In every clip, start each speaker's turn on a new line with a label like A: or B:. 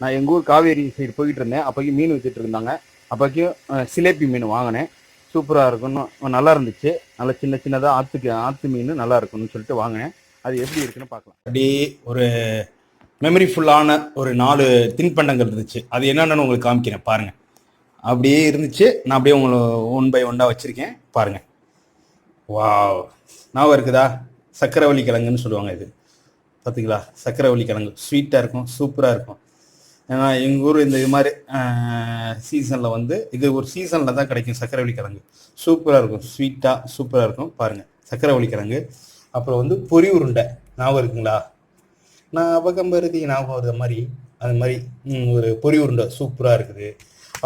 A: நான் எங்கள் ஊர் காவேரி சைடு போயிட்டு இருந்தேன். அப்போக்கி மீன் வித்துட்டு இருந்தாங்க. அப்போக்கும் சிலேபி மீன் வாங்கினேன். சூப்பராக இருக்குன்னு நல்லா இருந்துச்சு. நல்லா சின்ன சின்னதாக ஆற்றுக்கு ஆற்று மீன் நல்லா இருக்கும்னு சொல்லிட்டு வாங்கினேன். அது எப்படி இருக்குன்னு பார்க்கலாம்.
B: அப்படியே ஒரு மெமரி ஃபுல்லான ஒரு நாலு தின்பண்டங்கள் இருந்துச்சு. அது என்னென்னு உங்களுக்கு காமிக்கிறேன். பாருங்கள் அப்படியே இருந்துச்சு. நான் அப்படியே உங்களை ஒன் பை ஒன்னாக வச்சுருக்கேன். பாருங்கள் வா ஞாபகம் இருக்குதா? சக்கரவள்ளி கிழங்குன்னு சொல்லுவாங்க இது. பார்த்துங்களா சக்கரவள்ளி கிழங்கு. ஸ்வீட்டாக இருக்கும். சூப்பராக இருக்கும். ஏன்னா எங்கள் ஊர் இந்த இது மாதிரி சீசனில் வந்து இது ஒரு சீசனில் தான் கிடைக்கும் சக்கரவள்ளி கிழங்கு. சூப்பராக இருக்கும். ஸ்வீட்டாக சூப்பராக இருக்கும். பாருங்கள் சக்கரவள்ளி கிழங்கு. அப்புறம் வந்து பொறி உருண்டை. ஞாபகம் இருக்குங்களா? நான் அவகம்பருதி ஞாபகம் வருது. மாதிரி அது மாதிரி ஒரு பொறி உருண்டை சூப்பராக இருக்குது.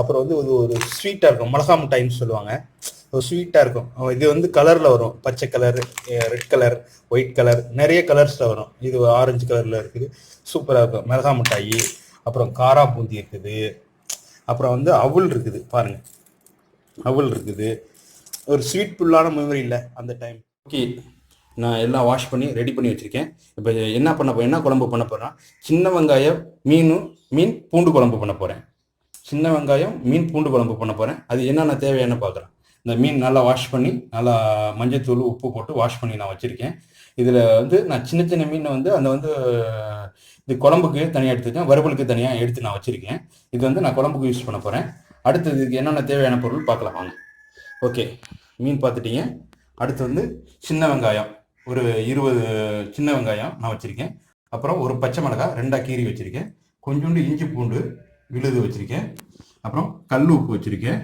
B: அப்புறம் வந்து ஒரு ஒரு ஸ்வீட்டாக இருக்கும். மிளகா மிட்டாயின்னு சொல்லுவாங்க. ஒரு ஸ்வீட்டாக இருக்கும். இது வந்து கலரில் வரும். பச்சை colour red colour white colour நிறைய கலர்ஸில் வரும். இது ஆரஞ்சு கலரில் இருக்குது. சூப்பராக இருக்கும். மிளகா மிட்டாயி அப்புறம் காரா பூந்தி இருக்குது. அப்புறம் வந்து அவுல் இருக்குது பாருங்க. அவுல் இருக்குது. ஒரு ஸ்வீட் ஃபுல்லான மெமரி இல்லை அந்த டைம் ஓகே நான் எல்லாம் வாஷ் பண்ணி ரெடி பண்ணி வச்சிருக்கேன். இப்போ என்ன பண்ண போ- என்ன குழம்பு பண்ண போகிறேன்னா சின்ன வெங்காயம் மீன் மீன் பூண்டு குழம்பு பண்ண போகிறேன் சின்ன வெங்காயம் மீன் பூண்டு குழம்பு பண்ண போகிறேன் அது என்னென்ன தேவையான பார்க்குறேன் இந்த மீன் நல்லா வாஷ் பண்ணி நல்லா மஞ்சத்தூள் உப்பு போட்டு வாஷ் பண்ணி நான் வச்சுருக்கேன். இதில் வந்து நான் சின்ன சின்ன மீனை வந்து அந்த வந்து இது குழம்புக்கு தனியாக எடுத்துருக்கேன். வறுவலுக்கு தனியாக எடுத்து நான் வச்சுருக்கேன். இது வந்து நான் குழம்புக்கு யூஸ் பண்ண போகிறேன் அடுத்தது இதுக்கு என்னென்ன தேவையான பொருள் பார்க்கலாம் வாங்க. ஓகே மீன் பார்த்துட்டீங்க. அடுத்து வந்து சின்ன வெங்காயம். ஒரு இருபது சின்ன வெங்காயம் நான் வச்சுருக்கேன். அப்புறம் ஒரு பச்சை மிளகாய் ரெண்டாக கீரி வச்சுருக்கேன். கொஞ்சோண்டு இஞ்சி பூண்டு விழுது வச்சுருக்கேன். அப்புறம் கல் உப்பு வச்சுருக்கேன்.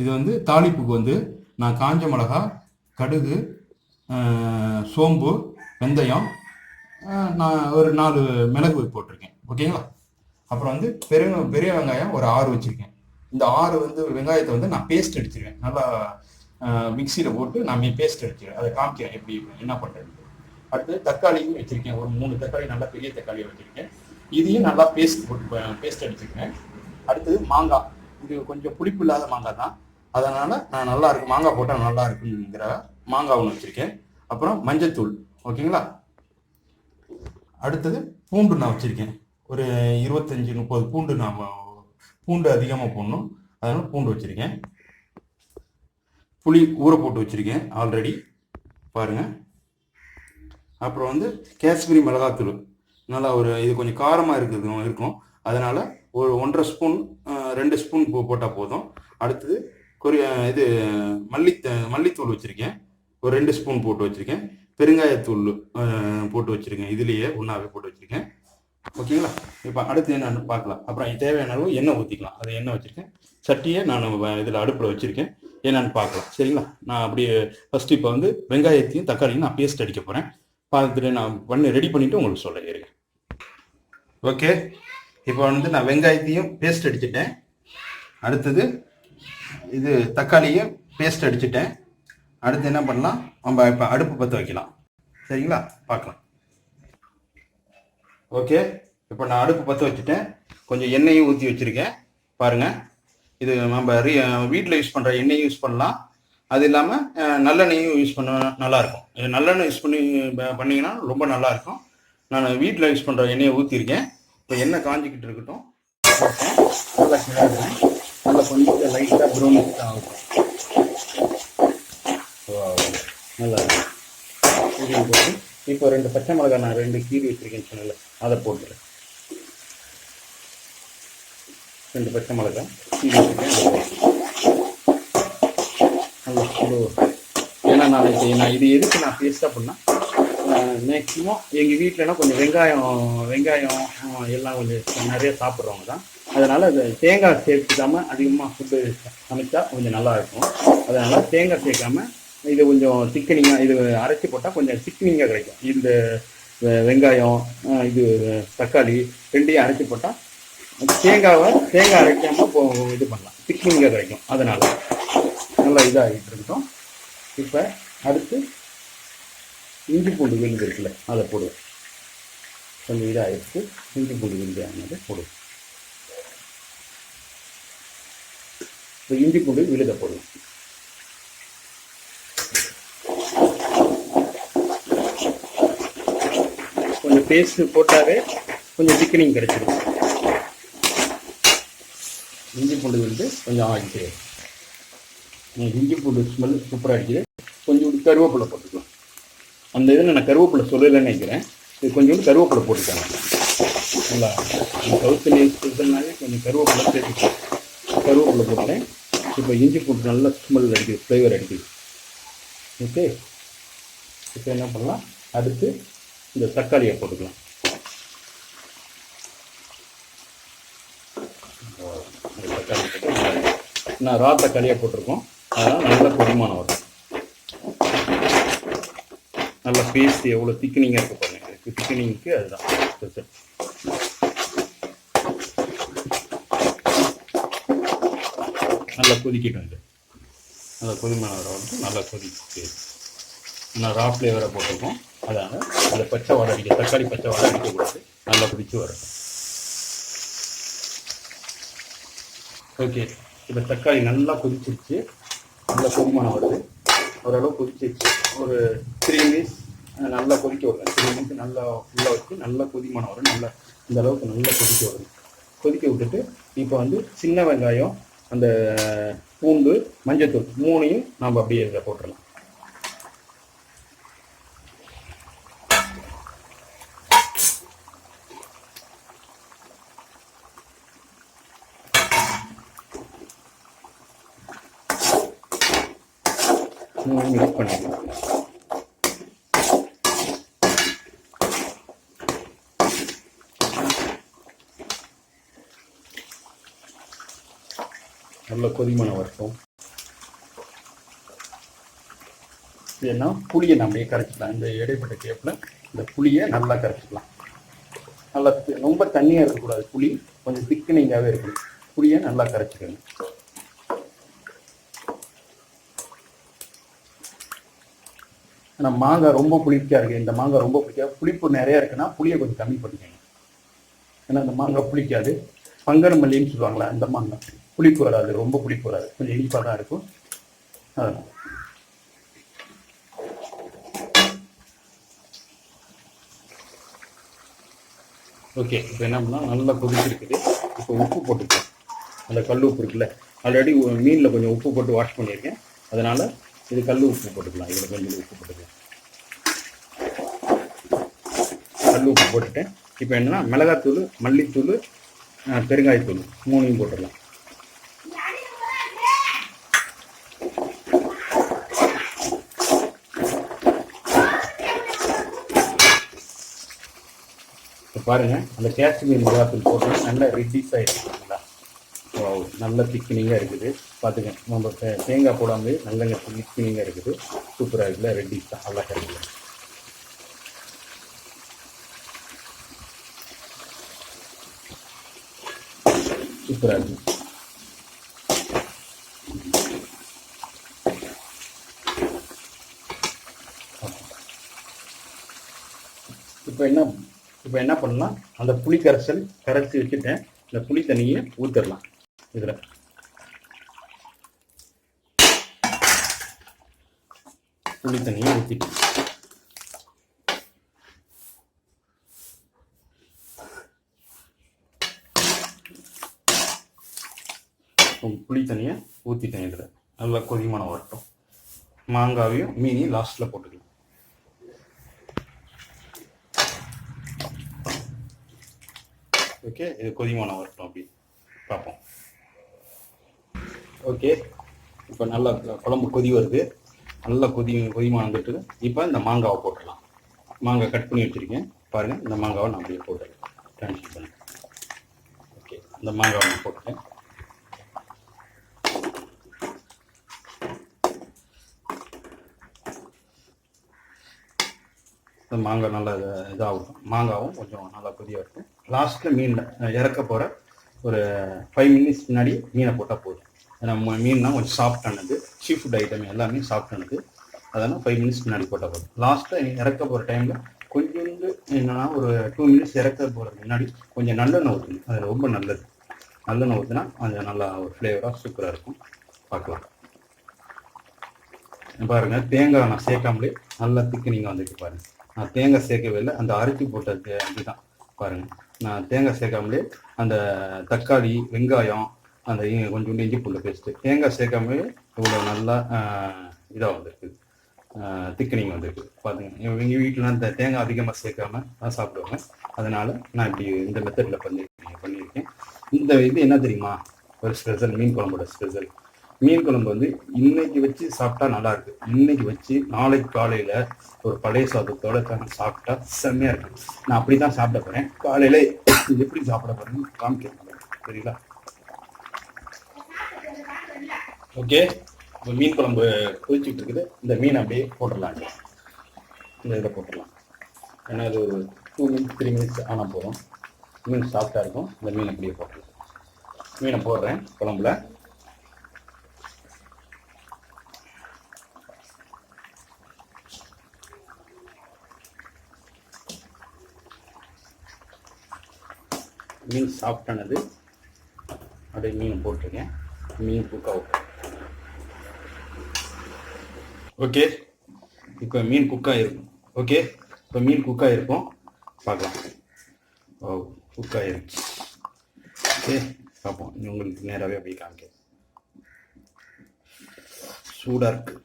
B: இது வந்து தாளிப்புக்கு வந்து நான் காஞ்ச மிளகா கடுகு சோம்பு வெந்தயம் நான் ஒரு நாலு மிளகு போட்டிருக்கேன். ஓகேங்களா? அப்புறம் வந்து பெரிய பெரிய வெங்காயம் ஒரு ஆறு வச்சுருக்கேன். இந்த ஆறு வந்து வெங்காயத்தை வந்து நான் பேஸ்ட் அடிச்சிருவேன். நல்லா மிக்சியில் போட்டு நான் பேஸ்ட் அடிச்சிருவேன். அதை காமிக்கிறேன். எப்படி என்ன பண்ணுறது அடுத்து தக்காளியும் வச்சுருக்கேன். ஒரு மூணு தக்காளி நல்லா பெரிய தக்காளியை வச்சுருக்கேன். இதையும் நல்லா பேஸ்ட் போட்டு பேஸ்ட் அடிச்சிருக்கேன் அடுத்தது மாங்காய். இது கொஞ்சம் புளிப்பு இல்லாத மாங்காய் தான். அதனால் நான் நல்லா இருக்கு மாங்காய் போட்டால் நல்லா இருக்குங்கிற மாங்காய் ஒன்று வச்சிருக்கேன். அப்புறம் மஞ்சத்தூள். ஓகேங்களா? அடுத்தது பூண்டு நான் வச்சுருக்கேன். ஒரு இருபத்தஞ்சி முப்பது பூண்டு நான் பூண்டு அதிகமாக போடணும். அதனால் பூண்டு வச்சுருக்கேன். புளி ஊற போட்டு வச்சுருக்கேன் ஆல்ரெடி பாருங்க. அப்புறம் வந்து காஷ்மீரி மிளகாத்தூள். நல்லா ஒரு இது கொஞ்சம் காரமாக இருக்குது இருக்கும். அதனால் ஒரு ஒன்றரை ஸ்பூன் ரெண்டு ஸ்பூன் போட்டால் போதும். அடுத்தது கொரிய இது மல்லி மல்லித்தூள் வச்சுருக்கேன். ஒரு ரெண்டு ஸ்பூன் போட்டு வச்சுருக்கேன். பெருங்காயத்தூள் போட்டு வச்சுருக்கேன். இதுலேயே ஒன்றாவே போட்டு வச்சுருக்கேன். ஓகேங்களா? இப்போ அடுத்து என்னென்னு பார்க்கலாம். அப்புறம் தேவையான அளவு எண்ணெய் ஊற்றிக்கலாம் அது எண்ணெய் வச்சுருக்கேன். சட்டியை நான் இதில் அடுப்பில் வச்சுருக்கேன். என்னென்னு பார்க்கலாம். சரிங்களா? நான் அப்படியே ஃபஸ்ட்டு இப்போ வந்து வெங்காயத்தையும் தக்காளியும் நான் பேஸ்ட் அடிக்க போகிறேன் பார்த்துட்டு நான் பண்ணி ரெடி பண்ணிவிட்டு உங்களுக்கு சொல்ல இருங்க. ஓகே? இப்போ வந்து நான் வெங்காயத்தையும் பேஸ்ட் அடிச்சிட்டேன். அடுத்தது இது தக்காளியும் பேஸ்ட் அடிச்சிட்டேன். அடுத்து என்ன பண்ணலாம்? நம்ம இப்போ அடுப்பு பற்ற வைக்கலாம். சரிங்களா? பார்க்கலாம். ஓகே. இப்போ நான் அடுப்பு பற்ற வச்சுட்டேன். கொஞ்சம் எண்ணெயும் ஊற்றி வச்சுருக்கேன். பாருங்கள் இது நம்ம வீட்டில் யூஸ் பண்ணுற எண்ணெயும் யூஸ் பண்ணலாம். அது இல்லாமல் நல்லெண்ணெயும் யூஸ் பண்ண நல்லாயிருக்கும். இது நல்லெண்ணெய் யூஸ் பண்ணி பண்ணிங்கன்னா ரொம்ப நல்லாயிருக்கும். நான் வீட்டில் யூஸ் பண்ணுற எண்ணெயை ஊற்றிருக்கேன் இப்போ எண்ணெய் காஞ்சிக்கிட்டு இருக்கட்டும். நல்லா நல்லா கொஞ்சம் லைட்டாக ப்ரௌன் ஆகும் நல்லா இருக்கு. போட்டு இப்போ ரெண்டு பச்சை மிளகாய் நான் ரெண்டு கீரி வச்சுருக்கேன் சொன்னல அதை போட்டுறேன். ரெண்டு பச்சை மிளகாய் கீரி வச்சுருக்கேன் நல்லா ஸ்லோ ஏன்னா நான் இப்போ நான் இது எதுக்கு நான் பேஸ்ட் அப்படின்னா மேக்ஸிமம் எங்கள் வீட்டிலனா கொஞ்சம் வெங்காயம் வெங்காயம் எல்லாம் கொஞ்சம் நிறைய சாப்பிட்றவங்க தான். அதனால் அது தேங்காய் சேர்த்துக்காமல் அதிகமாக ஃபுட்டு சமைச்சா கொஞ்சம் நல்லா இருக்கும். அதனால் தேங்காய் சேர்க்காம இது கொஞ்சம் சிக்கனிங்காக இது அரைச்சி போட்டால் கொஞ்சம் சிக்கனிங்காக கிடைக்கும். இந்த வெங்காயம் இது தக்காளி ரெண்டையும் அரைச்சி போட்டால் தேங்காவை தேங்காய் அரைக்காமல் இது பண்ணலாம். சிக்கனிங்காக கிடைக்கும். அதனால் நல்லா இதாகிட்டு இருக்கட்டும். இப்போ அடுத்து இஞ்சி பூண்டு விழுந்து இருக்குல்ல அதை போடுவேன் கொஞ்சம் இதாகிடுச்சு. இஞ்சி பூண்டு விழுந்து ஆனதை போடுவோம். இப்போ இஞ்சி பூண்டு விழுத போடுவேன் பேஸ்ட்டு பேஸ்ட் போட்டாவே கொஞ்சம் திக்கனிங் கிடைச்சிடும்
A: இஞ்சி பூண்டு வந்து கொஞ்சம் ஆகிக்கிறேன் இஞ்சி பூண்டு ஸ்மெல் சூப்பராக அடிக்குது. கொஞ்சோண்டு கருவேப்பிலை போட்டுக்கலாம். அந்த இதில் நான் கருவேப்பிலை சொல்லலைன்னு நினைக்கிறேன். இது கொஞ்சோண்டு கருவேப்பிலை போட்டுக்காங்க நல்லா சவுத் இந்தியன் ஸ்பெஷல்னாலே கொஞ்சம் கருவேப்பிலை சேர்த்துக்கலாம் கருவேப்பிலை போட்டேன். இப்போ இஞ்சி பூண்டு நல்லா ஸ்மெல் அடிக்குது ஃப்ளேவர் அடிக்குது. ஓகே இப்போ என்ன பண்ணலாம்? அடுத்து இந்த தக்காளியை போட்டுக்கலாம். தக்காளி போட்டு நான் ரா தக்காளியாக போட்டிருக்கோம். அதனால் நல்ல பொடிமானம் வரும். நல்ல பேஸ்ட் எவ்வளோ திக்கனிங்காக இருக்க பாருங்க. இதுக்கு திக்கனிங்க்கு அதுதான். நல்லா கொதிக்கட்டும் இது. நல்லா கொதிமான வர வந்து நல்லா கொதிச்சு நான் ரா ஃப்ளேவரை போட்டிருக்கோம். அதனால் அந்த பச்சை வடை அடிக்க தக்காளி பச்சை வடை அடிக்கக்கூடாது நல்லா பிடிச்சி வரும் ஓகே இப்போ தக்காளி நல்லா கொதிச்சிருச்சு. நல்லா கொதிமானம் வருது. ஓரளவு கொதிச்சிருச்சு. ஒரு த்ரீ மினிட்ஸ் நல்லா கொதிக்க வரும் த்ரீ மினிட்ஸ் நல்லா ஃபுல்லாக வச்சு நல்லா கொதிமானம் வரும் நல்லா இந்த அளவுக்கு நல்லா கொதிக்க வரும் கொதிக்க விட்டுட்டு இப்போ வந்து சின்ன வெங்காயம் அந்த பூண்டு மஞ்சத்தூள் மூணையும் நம்ம அப்படியே இதில் போட்டுடலாம் மிக்ஸ் பண்ணிக்கலாம் நல்ல கொதிமனம் வரட்டும் ஏன்னா புளியை நம்ம கரைச்சிக்கலாம். இந்த இடைப்பட்ட கேப்பில் இந்த புளியை நல்லா கரைச்சிக்கலாம். நல்லா ரொம்ப தண்ணியாக இருக்கக்கூடாது புளி. கொஞ்சம் திக்கனிங்காகவே இருக்கணும். புளியை நல்லா கரைச்சிக்கணும். ஆனால் மாங்காய் ரொம்ப புளிப்பா இருக்கு. இந்த மாங்காய் ரொம்ப பிடிக்காது புளிப்பு நிறைய இருக்குன்னா புளியை கொஞ்சம் கம்மி பண்ணிக்கோங்க. ஏன்னா அந்த மாங்காய் புளிக்காது. பங்கன மல்லின்னு சொல்லுவாங்களா அந்த மாங்காய் புளிப்பு வராது ரொம்ப புளிப்பு வராது. கொஞ்சம் இனிப்பாக தான் இருக்கும். அதனால் ஓகே இப்போ என்ன பண்ணால் நல்லா கொதிச்சிருக்குது. இப்போ உப்பு போட்டுக்கலாம். அந்த கல் உப்பு இருக்குல்ல ஆல்ரெடி மீனில் கொஞ்சம் உப்பு போட்டு வாஷ் பண்ணியிருக்கேன். அதனால் இது கல் உப்பு போட்டுக்கலாம். இவ்வளோ கொஞ்சம் உப்பு போட்டுக்கலாம். கல் உப்பு போட்டுட்டேன் இப்போ என்னன்னா மிளகாத்தூள் மல்லித்தூள் பெருங்காயத்தூள் மூணையும் போட்டுடலாம். இப்போ பாருங்க அந்த காஷ்மீர் மிளகாத்தூள் போட்டு நல்லா ரெட்டிஸ் ஆகிடுச்சுங்களா நல்ல திக்கினிங்காக இருக்குது. பார்த்துங்க நம்ம தேங்காய் போடாமல் நல்ல திக்கினிங்காக இருக்குது. சூப்பராக இருக்குல்ல ரெட்டிஸ் தான் நல்லா கிடைக்குது. சூப்பராக இருக்குது. இப்போ என்ன இப்போ என்ன பண்ணலாம் அந்த புளி கரைசல் கரைச்சி வச்சுட்டேன். இந்த புளி தண்ணியை ஊற்றிடலாம் இதில். புளி தண்ணியை ஊற்றிட்டு புளி தண்ணியை ஊற்றிட்டேன் இதில். நல்லா கொதிமான வரட்டும். மாங்காவையும் மீனையும் லாஸ்ட்டில் போட்டுக்கலாம். ஓகே இது கொதிமான வரட்டும் அப்படி. பார்ப்போம். ஓகே. இப்போ நல்லா குழம்பு கொதி வருது. நல்லா கொதி கொதிமான வந்துட்டு இப்போ இந்த மாங்காவை போட்டுடலாம். மாங்காய் கட் பண்ணி வச்சுருக்கேன். பாருங்கள் இந்த மாங்காவை நான் அப்படியே போட்டுறேன். ட்ரான்ஸ்ஃபர் பண்ணி. ஓகே இந்த மாங்காவை நான் போட்டுட்டேன். இந்த மாங்காய் நல்லா இதாகும். மாங்காவும் கொஞ்சம் நல்லா கொதியாக இருக்கும். லாஸ்ட்டில் மீன் இறக்க போகிற ஒரு ஃபைவ் மினிட்ஸ் முன்னாடி மீனை போட்டால் போதும். ஏன்னா மீன்லாம் மீன்னா கொஞ்சம் சாஃப்டானது சீ ஃபுட் ஐட்டம் எல்லாமே சாஃப்டானது அதனால் ஃபைவ் மினிட்ஸ் முன்னாடி போட்டால் போதும். லாஸ்ட்டில் இறக்க போகிற டைமில் கொஞ்சோண்டு என்னென்னா ஒரு டூ மினிட்ஸ் இறக்க போகிறதுக்கு முன்னாடி கொஞ்சம் நல்லெண்ணெய் ஊற்றணும் அது ரொம்ப நல்லது. நல்லெண்ணெய் ஊற்றினா அது நல்லா ஒரு ஃப்ளேவராக சூப்பராக இருக்கும். பார்க்கலாம். பாருங்கள் தேங்காய் நான் சேர்க்காமலே நல்லா திக்கினிங்க வந்துட்டு பாருங்கள் நான் தேங்காய் சேர்க்கவே இல்லை. அந்த அரைச்சி போட்ட தே- இதுதான் நான் தேங்காய் சேர்க்காமலே அந்த தக்காளி வெங்காயம் அந்த கொஞ்சோண்டு இஞ்சி பூண்டு பேஸ்ட்டு தேங்காய் சேர்க்காமவே இவ்வளோ நல்லா இதாக வந்திருக்கு. திக்கனிங் வந்திருக்கு. பார்த்துங்க எங்கள் வீட்டில் இந்த தேங்காய் அதிகமாக சேர்க்காம தான் சாப்பிடுவாங்க அதனால் நான் இப்படி இந்த மெத்தடில் பண்ணியிருக்கேன் பண்ணியிருக்கேன். இந்த இது என்ன தெரியுமா? ஒரு ஸ்பெஷல் மீன் குழம்போட ஸ்பெஷல் மீன் குழம்பு வந்து இன்னைக்கு வச்சு சாப்பிட்டா நல்லா இருக்கு இன்னைக்கு வச்சு நாளைக்கு காலையில ஒரு பழைய சாதத்தோட சாப்பிட்டா செம்மையா இருக்கும். நான் அப்படி தான் சாப்பிட போறேன். காலையில எப்படி சாப்பிட போறேன்னு காமிக்கிறேன். சரிங்களா? ஓகே இப்போ மீன் குழம்பு கொதிச்சுட்டு இருக்குது இந்த மீன் அப்படியே போட்டுடலாம். இந்த இதில் போட்டுடலாம். ஏன்னா அது ஒரு டூ மினிட்ஸ் த்ரீ மினிட்ஸ் ஆனால் போதும். மீன் சாஃப்டாக இருக்கும். இந்த மீன் அப்படியே போட்டுடலாம். மீனை போடுறேன் குழம்புல. மீன் சாஃப்டானது அப்படியே மீன் போட்டிருக்கேன். மீன் குக் அவுட் ஓகே இப்போ மீன் குக்காக இருக்கும் ஓகே இப்போ மீன் குக்காக இருக்கும் பார்க்கலாம். ஓ குக்காயிருச்சு ஓகே பார்ப்போம். இனி உங்களுக்கு நேராகவே அப்படி காமிக்க சூடாக இருக்குது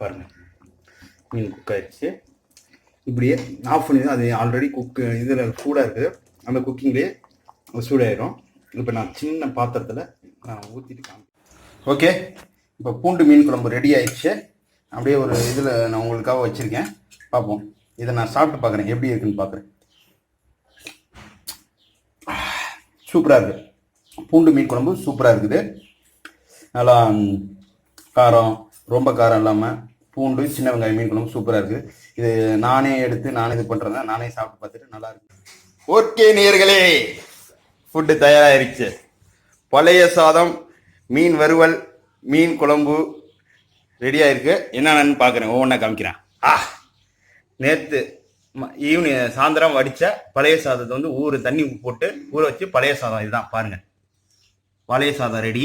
A: பாருங்கள் மீன் குக் ஆயிடுச்சு இப்படியே ஆஃப் பண்ணி அது ஆல்ரெடி குக் இதில் சூடாக இருக்குது. அந்த குக்கிங்லேயே சூடாயிடும் இப்போ நான் சின்ன பாத்திரத்தில் நான் ஊற்றிட்டு காமிக்கிறேன். ஓகே இப்போ பூண்டு மீன் குழம்பு ரெடி ஆயிடுச்சு. அப்படியே ஒரு இதில் நான் உங்களுக்காக வச்சுருக்கேன். பார்ப்போம். இதை நான் சாப்பிட்டு பார்க்குறேன். எப்படி இருக்குன்னு பார்க்குறேன். சூப்பராக இருக்குது பூண்டு மீன் குழம்பு சூப்பராக இருக்குது. நல்லா காரம் ரொம்ப காரம் இல்லாமல் பூண்டு சின்ன வெங்காயம் மீன் குழம்பு சூப்பராக இருக்குது இது நானே எடுத்து நானே இது பண்ணுறேன் நானே சாப்பிட்டு பார்த்துட்டு நல்லா இருக்கு. ஓகே நேர்களே ஃபுட்டு தயாராகிருச்சு பழைய சாதம் மீன் வறுவல் மீன் குழம்பு ரெடி ஆயிருக்கு. என்னென்னு பார்க்குறேன். ஒவ்வொன்றா காமிக்கிறேன். ஆ நேற்று ஈவினிங் சாயந்தரம் வடித்த பழைய சாதத்தை வந்து ஊறு தண்ணி போட்டு ஊற வச்சு பழைய சாதம் இதுதான். பாருங்கள் பழைய சாதம் ரெடி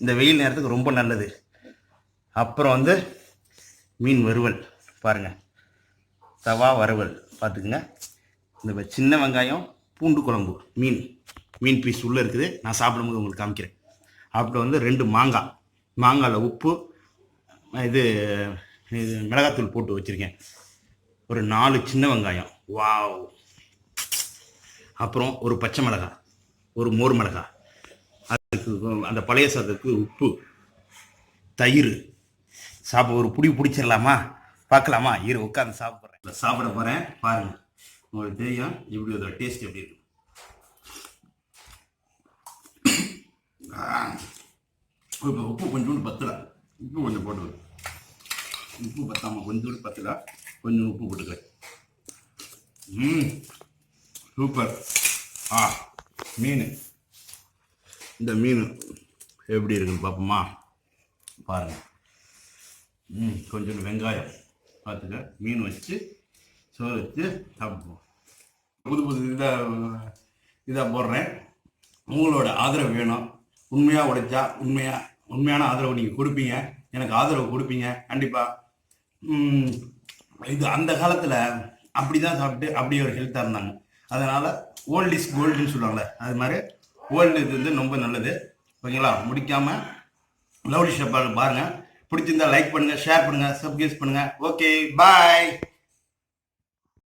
A: இந்த வெயில் நேரத்துக்கு ரொம்ப நல்லது. அப்புறம் வந்து மீன் வறுவல். பாருங்கள் தவா வறுவல். பார்த்துக்குங்க. இந்த சின்ன வெங்காயம் பூண்டு குழம்பு மீன் மீன் பீஸ் உள்ளே இருக்குது. நான் சாப்பிடும்போது உங்களுக்கு காமிக்கிறேன். அப்புறம் வந்து ரெண்டு மாங்காய். மாங்காயில் உப்பு இது இது மிளகாத்தூள் போட்டு வச்சுருக்கேன். ஒரு நாலு சின்ன வெங்காயம். வாவ். அப்புறம் ஒரு பச்சை மிளகா ஒரு மோர் மிளகாய். அதுக்கு அந்த பழைய சாதத்துக்கு உப்பு தயிர். சாப்பிட ஒரு புடி பிடிச்சிடலாமா பார்க்கலாமா இரு உட்காந்து சாப்பிட்றேன். சாப்பிட போகிறேன் பாருங்க. உங்களுக்கு தெரியும் இப்படி ஒரு டேஸ்ட் எப்படி இருக்கும் இப்போ உப்பு கொஞ்சோண்டு பத்தல. உப்பு கொஞ்சம் போட்டுக்கிறேன் உப்பு பத்தாமல் கொஞ்சோண்டு பத்தல. கொஞ்சம் உப்பு போட்டுக்கிறேன் ம் சூப்பர். ஆ மீன். இந்த மீன் எப்படி இருக்குன்னு பார்ப்போமா பாருங்கள் ம் கொஞ்சோண்டு வெங்காயம். பார்த்துக்க மீன் வச்சு சோறு வச்சு சாப்பிடுவோம். புது புது இதாக இதாக போடுறேன். உங்களோட ஆதரவு வேணும். உண்மையாக உழைச்சா உண்மையாக உண்மையான ஆதரவு நீங்கள் கொடுப்பீங்க. எனக்கு ஆதரவு கொடுப்பீங்க கண்டிப்பாக இது அந்த காலத்தில் அப்படி தான் சாப்பிட்டு அப்படி ஒரு ஹெல்த்தாக இருந்தாங்க. அதனால் ஓல்ட் இஸ் கோல்டுன்னு சொல்லுவாங்கள்ல அது மாதிரி ஓல்டு இது வந்து ரொம்ப நல்லது. ஓகேங்களா? முடிக்காமல் லவ்லி ஷெப்பால் பாருங்கள் பிடிச்சிருந்தா லைக் பண்ணுங்கள் ஷேர் பண்ணுங்கள் சப்ஸ்கிரைப் பண்ணுங்கள் ஓகே பாய்